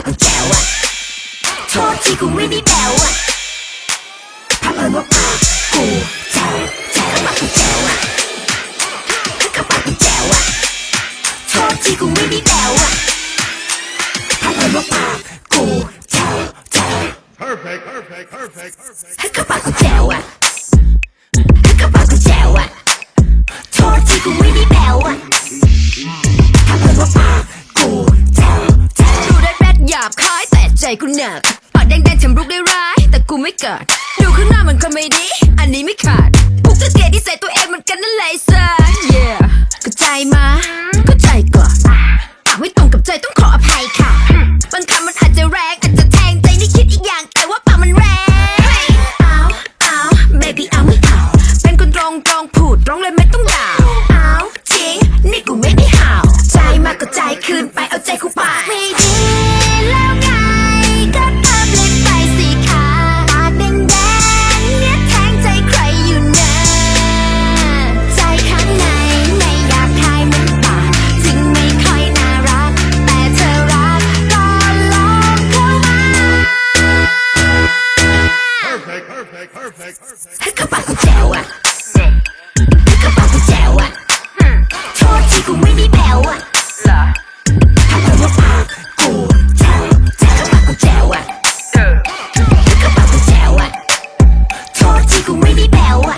ากกูแจ๋วอะโทษที่กูไม่ได้แบวอะถ้าเอิญว่าปากกูแจ๋วแจ๋วปากกูแจ๋วอะก็ปากกูแจ๋วอะโทษที่กูไม่ได้แบวอะถ้าเอิญว่าปากกูแจ๋วแจ๋ว Perfect, perfect, perfect, perfect. ก็ปากกูแจ๋วอะก็ปากกูแจ๋วอะโทษที่กูไม่ได้แบวอะถ้าเอิญว่าปาก กูหนักปากแดงๆทำรุกได้ร้าย แต่กูไม่เกิดดูข้างหน้ามันคอมเมดี้อันนี้ไม่ขาดพวกเธอเกียที่ใส่ตัวเองเหมันกันนั่นแหละสัส yeah ก็ใจมาก็ใจก่อนปากไม่ตรงกับใจต้องขออภัยค่ะบางคำมันอาจจะแรง perfect, perfect. ก็ปากกูแจ๋วอะก็ปากกูแจ๋วอะโทษที่กูไม่ได้แบวอะถ้าเกิดว่าปากกูแจ๋วแจ๋วปากกูแจ๋วอะก็ปากกูแจ๋วอะโทษที่กูไม่ได้แบวอะ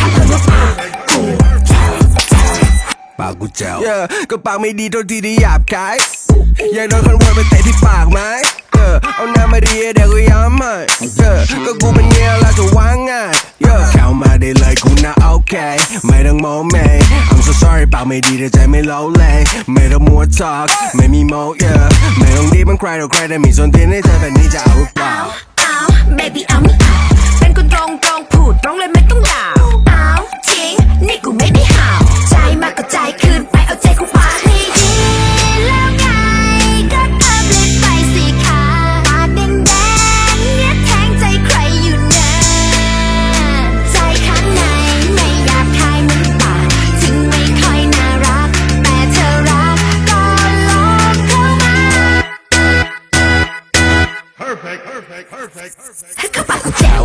ถ้าเกิดว่าปากกูแจ๋วแจ๋วปากกูแจ๋ว yeah, ก็ปากไม่ดีโทษทีที่หยาบคายอยากโดนคนวนไปเตะที่ปากไหม เออเอาหน้ามาดีเดี๋ยวกูย้ำให้เออก็กูเป็นเมียแล้วจะวางง่ายเออเข้ามาได้เลยกูน่าโอเค ไม่ต้องโมเม I'm so sorry ปากไม่ดีแต่ใจไม่โลเลยไม่ต้องมัว talk ไม่มีโม yeah ไม่ต้องดีมันใครหรอกใครแต่มีส่วนที่ในเธอแบบนี้จะเอาหรือเปล่าเอา baby เอาไม่เอาเป็นคนตรงตรงพูดตรงเลยไม่ต้องด่าเอา Perfect, perfect, perfect, perfect. ก็ปากกูแจ๋ว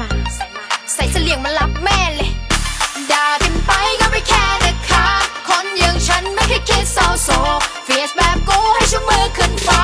มา ใส่เสลียงมารับแม่เลยด่ากันไปก็ไม่แค่นะคะ คนอย่างฉันไม่เคยคิดเศร้าโศกเฟียสแบบกูให้ชูมือขึ้นฟ้า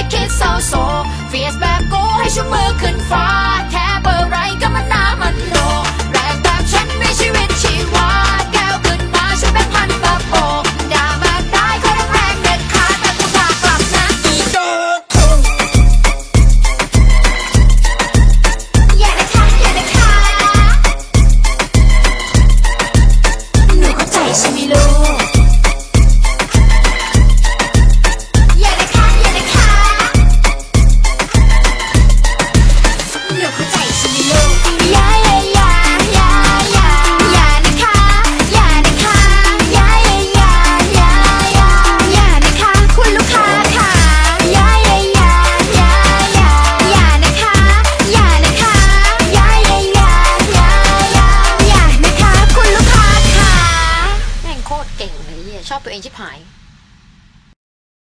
คิดคิดเศร้าโศกเฟียสแบบกูให้ชูมือขึ้นฟ้า